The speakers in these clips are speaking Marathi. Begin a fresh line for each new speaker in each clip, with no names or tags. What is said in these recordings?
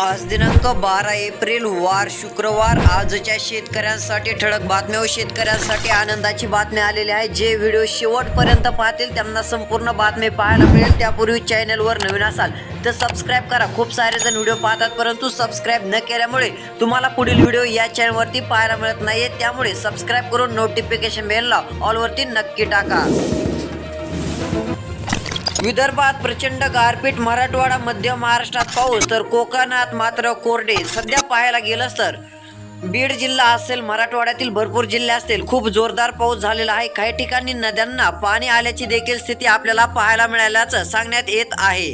आज दिनांक बारा एप्रिल वार शुक्रवार. आजच्या शेतकऱ्यांसाठी ठळक बातम्या व शेतकऱ्यांसाठी आनंदाची बातमी आलेली आहे. जे व्हिडिओ शेवटपर्यंत पाहतील त्यांना संपूर्ण बातमी पाहायला मिळेल. त्यापूर्वी चॅनलवर नवीन असाल तर सबस्क्राईब करा. खूप सारे जण व्हिडिओ पाहतात परंतु सबस्क्राईब न केल्यामुळे तुम्हाला पुढील व्हिडिओ या चॅनलवरती पाहायला मिळत नाही त्यामुळे सबस्क्राईब करून नोटिफिकेशन बेलला ऑलवरती नक्की टाका. विदर्भात प्रचंड गारपीट मराठवाडा मध्य महाराष्ट्रात पाऊस तर कोकणात मात्र कोरडे. सध्या पाहायला गेलं तर बीड जिल्हा असेल मराठवाड्यातील भरपूर जिल्हे असतील खूप जोरदार पाऊस झालेला आहे. काही ठिकाणी नद्यांना पाणी आल्याची देखील स्थिती आपल्याला पाहायला मिळाल्याचं सांगण्यात येत आहे.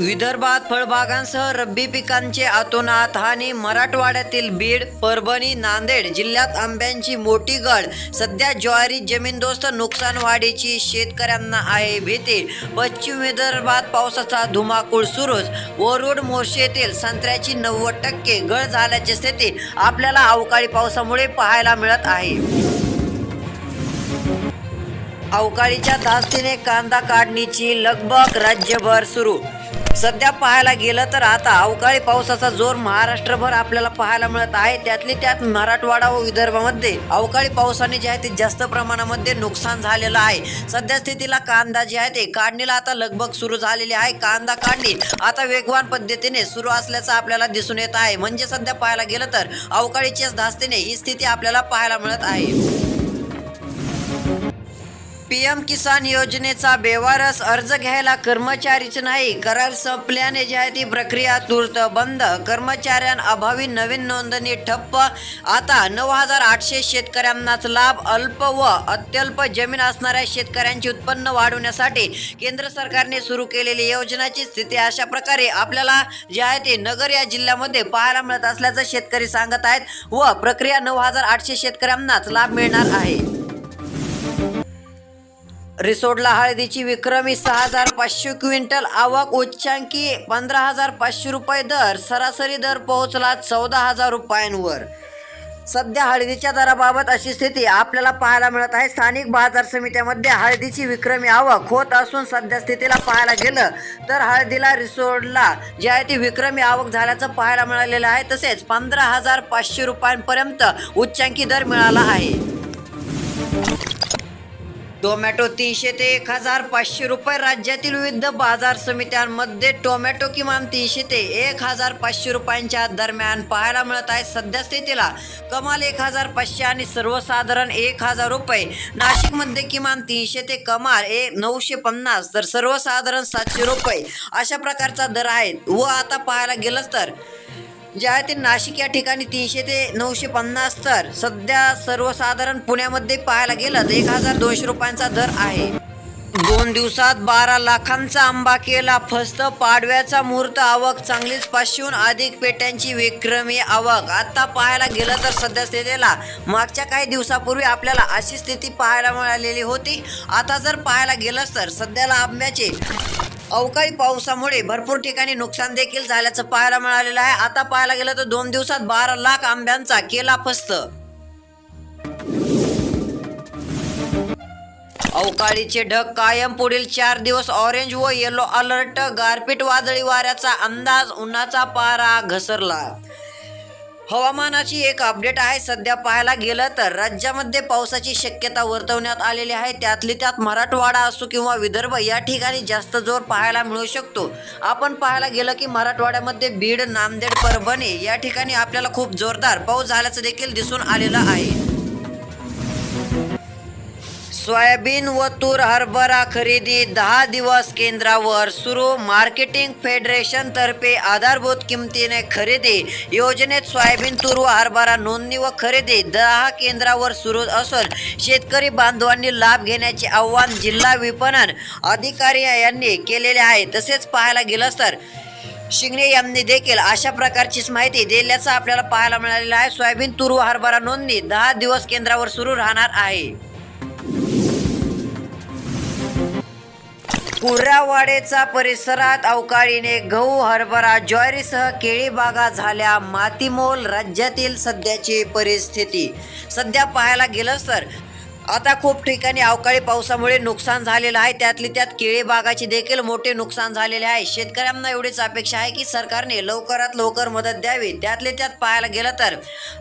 विदर्भात फळबागांसह रब्बी पिकांचे आतोनात हानी मराठवाड्यातील बीड परभणी नांदेड जिल्ह्यात आंब्यांची मोठी गड सध्या ज्वारी जमीनदोस्त नुकसान वाढीची शेतकऱ्यांना आहे भीती. पश्चिम विदर्भात पावसाचा धुमाकूळ सुरूच. वरुड मोर्शेतील संत्र्याची नव्वद टक्के गळ झाल्याची स्थिती आपल्याला अवकाळी पावसामुळे पाहायला मिळत आहे. अवकाळीच्या धास्तीने कांदा काढणीची लगबग राज्यभर सुरू. सध्या पाहायला गेलं तर आता अवकाळी पावसाचा जोर महाराष्ट्रभर आपल्याला पाहायला मिळत आहे. त्यातली त्यात मराठवाडा व विदर्भामध्ये अवकाळी पावसाने जे आहे ते जास्त प्रमाणामध्ये नुकसान झालेलं आहे. सध्या स्थितीला कांदा जे आहे ते काढणीला आता लगबग सुरू झालेली आहे. कांदा काढणी आता वेगवान पद्धतीने सुरू असल्याचं आपल्याला दिसून येत आहे. म्हणजे सध्या पाहायला गेलं तर अवकाळीच्याच धास्तीने ही स्थिती आपल्याला पाहायला मिळत आहे. पीएम किसान योजनेचा बेवारस अर्ज घ्यायला कर्मचारीच नाही करार संपल्याने जी प्रक्रिया तूर्त बंद. कर्मचाऱ्यांअभावी नवीन नोंदणी ठप्प. आता नऊ हजार आठशे शेतकऱ्यांनाच लाभ अल्प व अत्यल्प जमीन असणाऱ्या शेतकऱ्यांचे उत्पन्न वाढवण्यासाठी केंद्र सरकारने सुरू केलेली योजनाची स्थिती अशा प्रकारे आपल्याला जे आहे ते नगर या जिल्ह्यामध्ये पाहायला मिळत असल्याचं शेतकरी सांगत आहेत व प्रक्रिया नऊ हजार आठशे शेतकऱ्यांनाच लाभ मिळणार आहे. रिसोडला हळदीची विक्रमी सहा हजार पाचशे क्विंटल आवक उच्चांकी पंधरा हजार पाचशे रुपये दर सरासरी दर पोहोचला चौदा हजार रुपयांवर. सध्या हळदीच्या दराबाबत अशी स्थिती आपल्याला पाहायला मिळत आहे. स्थानिक बाजार समित्यामध्ये हळदीची विक्रमी आवक होत असून सध्या स्थितीला पाहायला गेलं तर हळदीला रिसोडला जे आहे ती विक्रमी आवक झाल्याचं पाहायला मिळालेलं आहे. तसेच पंधरा हजार पाचशे रुपयांपर्यंत उच्चांकी दर मिळाला आहे. टोमॅटो तीनशे ते एक हजार पाचशे रुपये. राज्यातील विविध बाजार समित्यांमध्ये टोमॅटो किमान तीनशे ते एक हजार पाचशे रुपयांच्या दरम्यान पाहायला मिळत आहे. सध्या स्थितीला कमाल एक हजार पाचशे आणि सर्वसाधारण एक हजार रुपये. नाशिकमध्ये किमान तीनशे ते कमाल ए नऊशे पन्नास तर सर्वसाधारण सातशे रुपये अशा प्रकारचा दर आहे. व आता पाहायला गेलंच तर जे आहे ते नाशिक या ठिकाणी तीनशे ते नऊशे पन्नास तर सध्या सर्वसाधारण पुण्यामध्ये पाहायला गेलं तर एक हजार दोनशे रुपयांचा दर आहे. दोन दिवसात बारा लाखांचा आंबा केला. फस्त पाडव्याचा मुहूर्त आवक चांगलीच पाचशेहून अधिक पेट्यांची विक्रमी आवक. आता पाहायला गेलं तर सध्या स्थितीला मागच्या काही दिवसापूर्वी आपल्याला अशी स्थिती पाहायला मिळालेली होती. आता जर पाहायला गेलंच तर सध्याला आंब्याचे अवकाळी पावसामुळे भरपूर ठिकाणी नुकसान देखील झाल्याचं पाहायला मिळालेलं आहे. आता पाहायला गेलं तर दोन दिवसात बारा लाख आंब्यांचा केला फस्त. अवकाळीचे ढग कायम पुढील चार दिवस ऑरेंज व येलो अलर्ट गारपीट वादळी वाऱ्याचा अंदाज उन्हाचा पारा घसरला. हवामानाची एक अपडेट आहे. सध्या पाहायला गेलं तर राज्यामध्ये पावसाची शक्यता वर्तवण्यात आलेली आहे. त्यातली त्यात मराठवाडा असो किंवा विदर्भ या ठिकाणी जास्त जोर पाहायला मिळू शकतो. आपण पाहायला गेलं की मराठवाड्यामध्ये बीड नांदेड परभणी या ठिकाणी आपल्याला खूप जोरदार पाऊस झाल्याचं देखील दिसून आलेलं आहे. सोयाबीन व तूर हरभरा खरेदी दहा दिवस केंद्रावर सुरू. मार्केटिंग फेडरेशन तर्फे आधारभूत किमतीने खरेदी. योजनेत सोयाबीन तूर व हरभरा नोंदणी व खरेदी दहा केंद्रावर सुरू असून शेतकरी बांधवांनी लाभ घेण्याचे आव्हान जिल्हा विपणन अधिकारी यांनी केलेले आहे. तसेच पाहायला गेलं तर शिंगणे यांनी देखील अशा प्रकारचीच माहिती दिल्याचं आपल्याला पाहायला मिळालेलं आहे. सोयाबीन तूर व हरभरा नोंदणी दहा दिवस केंद्रावर सुरू राहणार आहे. कुर्रावाडेचा परिसरात अवकाळीने गहू हरभरा ज्वारीसह केळी बागा झाल्या. मातीमोल राज्यातील सध्याची परिस्थिती. सध्या पाहायला गेलं तर आता खूप ठिकाणी अवकाळी पावसामुळे नुकसान झालेलं आहे. त्यातली त्यात केळी बागाची देखील मोठे नुकसान झालेले आहे. शेतकऱ्यांना एवढीच अपेक्षा आहे की सरकारने लवकरात लवकर मदत द्यावी. त्यातले त्यात पाहायला गेलं तर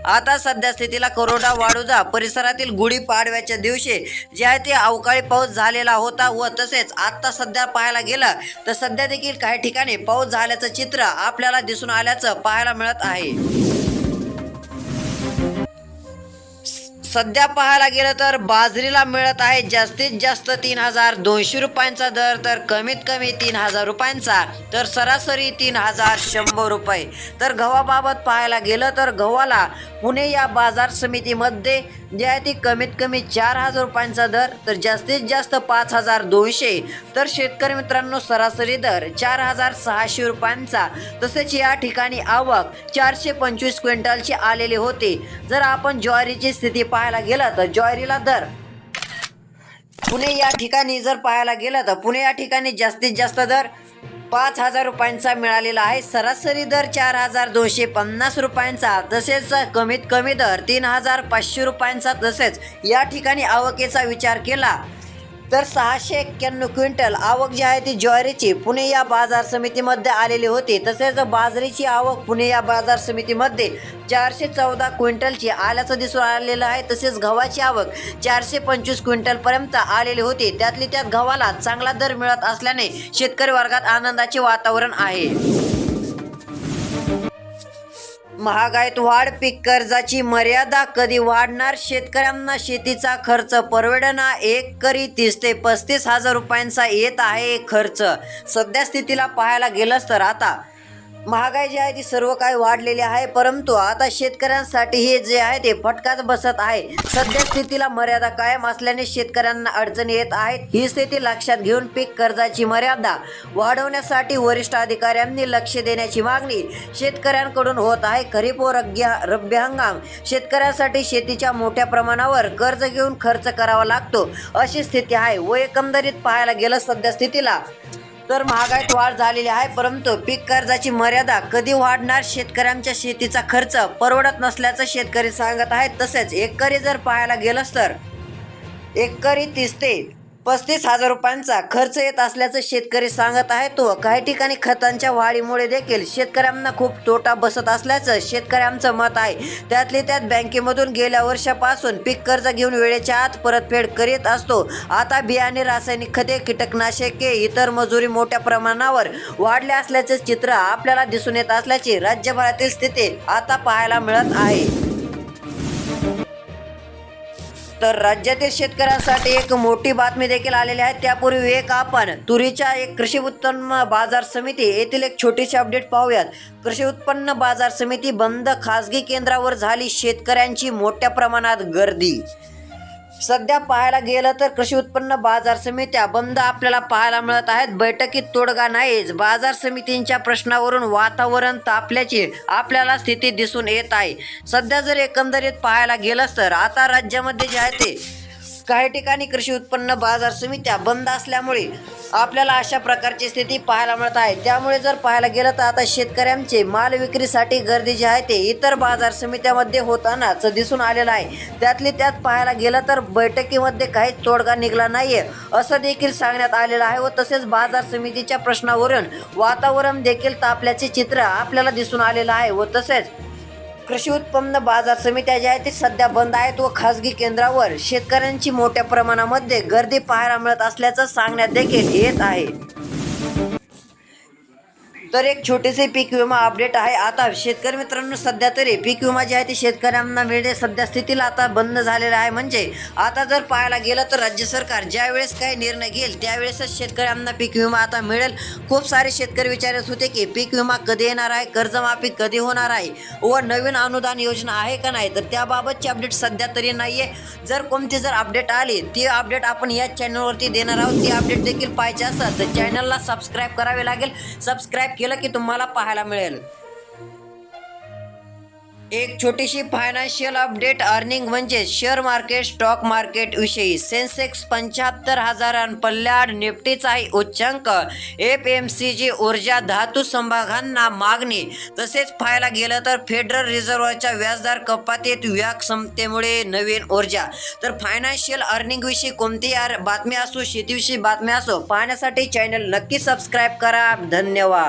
आता सध्या स्थितीला करोडा वाढूजा परिसरातील गुढीपाडव्याच्या दिवशी जे आहे ते अवकाळी पाऊस झालेला होता व तसेच आत्ता सध्या पाहायला गेलं तर सध्या देखील काही ठिकाणी पाऊस झाल्याचं चित्र आपल्याला दिसून आल्याचं पाहायला मिळत आहे. सध्या पाहायला गेलं तर बाजरीला मिळत आहे जास्तीत जास्त तीन हजार दोनशे रुपयांचा दर तर कमीत कमी तीन हजार रुपयांचा. तर सरासरी तीन हजार शंभर रुपये. तर गव्हाबाबत पाहायला गेलं तर गव्हाला पुणे या बाजार समितीमध्ये जे आहे ती कमीत कमी चार हजार रुपयांचा दर तर जास्तीत जास्त पाच हजार दोनशे. तर शेतकरी मित्रांनो सरासरी दर चार हजार सहाशे रुपयांचा. तसेच या ठिकाणी आवक चारशे पंचवीस क्विंटलची आलेली होती. जर आपण ज्वारीची स्थिती पाहायला गेलं तर ज्वारीला दर पुणे या ठिकाणी जर पाहायला गेलं तर पुणे या ठिकाणी जास्तीत जास्त दर पाच हजार रुपयांचा मिळालेला आहे. सरासरी दर चार हजार दोनशे पन्नास रुपयांचा. तसेच कमीत कमी दर तीन हजार पाचशे रुपयांचा तसेच या ठिकाणी आवकेचा विचार केला. तर सहाशे एक्क्याण्णव क्विंटल आवक जी आहे ती ज्वारीची. पुणे या बाजार समितीमध्ये आलेली होती. तसेच बाजरीची आवक पुणे या बाजार समितीमध्ये चारशे चौदा क्विंटलची आल्याचं दिसून आलेलं आहे. तसेच गव्हाची आवक चारशे पंचवीस क्विंटलपर्यंत आलेली होती. त्यातली त्यात गव्हाला चांगला दर मिळत असल्याने शेतकरी वर्गात आनंदाचे वातावरण आहे. महागाईत वाढ पीक कर्जाची मर्यादा कधी वाढणार? शेतकऱ्यांना शेतीचा खर्च परवडना एक करी तीस ते पस्तीस हजार रुपयांचा येत आहे खर्च. सध्या स्थितीला पाहायला गेलंच तर आता महागाई जी आहे ती सर्व काही वाढलेली आहे परंतु आता शेतकऱ्यांसाठी हे जे आहे ते फटकाच बसत आहे. सध्या स्थितीला मर्यादा कायम असल्याने शेतकऱ्यांना अडचणी येत आहेत. ही स्थिती लक्षात घेऊन पीक कर्जाची मर्यादा वाढवण्यासाठी वरिष्ठ अधिकाऱ्यांनी लक्ष देण्याची मागणी शेतकऱ्यांकडून होत आहे. खरीप व रग्या रब्बी हंगाम शेतकऱ्यांसाठी शेतीच्या मोठ्या प्रमाणावर कर्ज घेऊन खर्च करावा लागतो अशी स्थिती आहे. व एकंदरीत पाहायला गेलं सध्या स्थितीला तर महागाईत वाढ झालेली आहे परंतु पीक कर्जाची मर्यादा कधी वाढणार शेतकऱ्यांच्या शेतीचा खर्च परवडत नसल्याचं शेतकरी सांगत आहेत. तसेच एकरी जर पाहायला गेलंच तर एकरी तीस ते पस्तीस हजार रुपयांचा खर्च येत असल्याचं शेतकरी सांगत आहे. तो काही ठिकाणी खतांच्या वाढीमुळे देखील शेतकऱ्यांना खूप तोटा बसत असल्याचं शेतकऱ्यांचं मत आहे. त्यातली त्यात बँकेमधून गेल्या वर्षापासून पीक कर्ज घेऊन वेळेच्या आत परतफेड करीत असतो. आता बियाणे रासायनिक खते कीटकनाशके इतर मजुरी मोठ्या प्रमाणावर वाढले असल्याचे चित्र आपल्याला दिसून येत असल्याची राज्यभरातील स्थिती आता पाहायला मिळत आहे. तर राज्यातील शेतकऱ्यांसाठी एक मोठी बातमी देखील आलेली आहे. त्यापूर्वी एक आपण तुरीच्या एक कृषी उत्पन्न बाजार समिती येथील एक छोटीशी अपडेट पाहूयात. कृषी उत्पन्न बाजार समिती बंद खासगी केंद्रावर झाली. शेतकऱ्यांची मोठ्या प्रमाणात गर्दी. सध्या पाहायला गेलं तर कृषी उत्पन्न बाजार समित्या बंद आपल्याला पाहायला मिळत आहेत. बैठकीत तोडगा नाहीच. बाजार समितींच्या प्रश्नावरून वातावरण तापल्याची आपल्याला स्थिती दिसून येत आहे. सध्या जर एकंदरीत पाहायला गेलंच तर आता राज्यामध्ये जे आहे ते काही ठिकाणी कृषी उत्पन्न बाजार समित्या बंद असल्यामुळे आपल्याला अशा प्रकारची स्थिती पाहायला मिळत आहे. त्यामुळे जर पाहायला गेलं तर आता शेतकऱ्यांचे माल विक्रीसाठी गर्दी जी आहे ते इतर बाजार समित्यामध्ये होतानाच दिसून आलेलं आहे. त्यातली त्यात पाहायला गेलं तर बैठकीमध्ये काहीच तोडगा निघाला नाहीये असं देखील सांगण्यात आलेलं आहे व तसेच बाजार समितीच्या प्रश्नावरून वातावरण देखील तापल्याचे चित्र आपल्याला दिसून आलेलं आहे व तसेच कृषी उत्पन्न बाजार समित्या ज्या आहेत ते सध्या बंद आहेत व खासगी केंद्रावर शेतकऱ्यांची मोठ्या प्रमाणामध्ये गर्दी पाहायला मिळत असल्याचं सांगण्यात देखील येत आहे. तर एक छोटेसे पीक विमा अपडेट आहे. आता शेतकरी मित्रांनो सध्या तरी पीक विमा जे आहे ते शेतकऱ्यांना मिळणे सध्या स्थितीला आता बंद झालेला आहे. म्हणजे आता जर पाहायला गेलं तर राज्य सरकार ज्यावेळेस काही निर्णय घेईल त्यावेळेसच शेतकऱ्यांना पीक विमा आता मिळेल. खूप सारे शेतकरी विचारत होते की पीक विमा कधी येणार आहे कर्जमाफी कधी होणार आहे व नवीन अनुदान योजना आहे का नाही? तर त्याबाबतची अपडेट सध्या तरी नाही आहे जर कोणती जर अपडेट आली ती अपडेट आपण या चॅनलवरती देणार आहोत. ती अपडेट देखील पाहिजे असेल तर चॅनलला सबस्क्राईब करावे लागेल. सबस्क्राईब केलं की तुम्हाला पाहायला मिळेल. एक छोटीशी फायनान्शियल अपडेट अर्निंग म्हणजे शेअर मार्केट स्टॉक मार्केट विषयी सेन्सेक्स पंच्याहत्तर हजारां पल्ल्याड निफ्टीचाही उच्चांक. एफ एम सी जी ऊर्जा धातू संभागांना मागणी. तसेच पाहायला गेलं तर फेडरल रिझर्व्हच्या व्याजदर कपातीत व्याक्षमतेमुळे नवीन ऊर्जा. तर फायनान्शियल अर्निंग विषयी कोणतीही आर- बातमी असो शेतीविषयी बातम्या असो पाहण्यासाठी चॅनल नक्की सबस्क्राईब करा. धन्यवाद.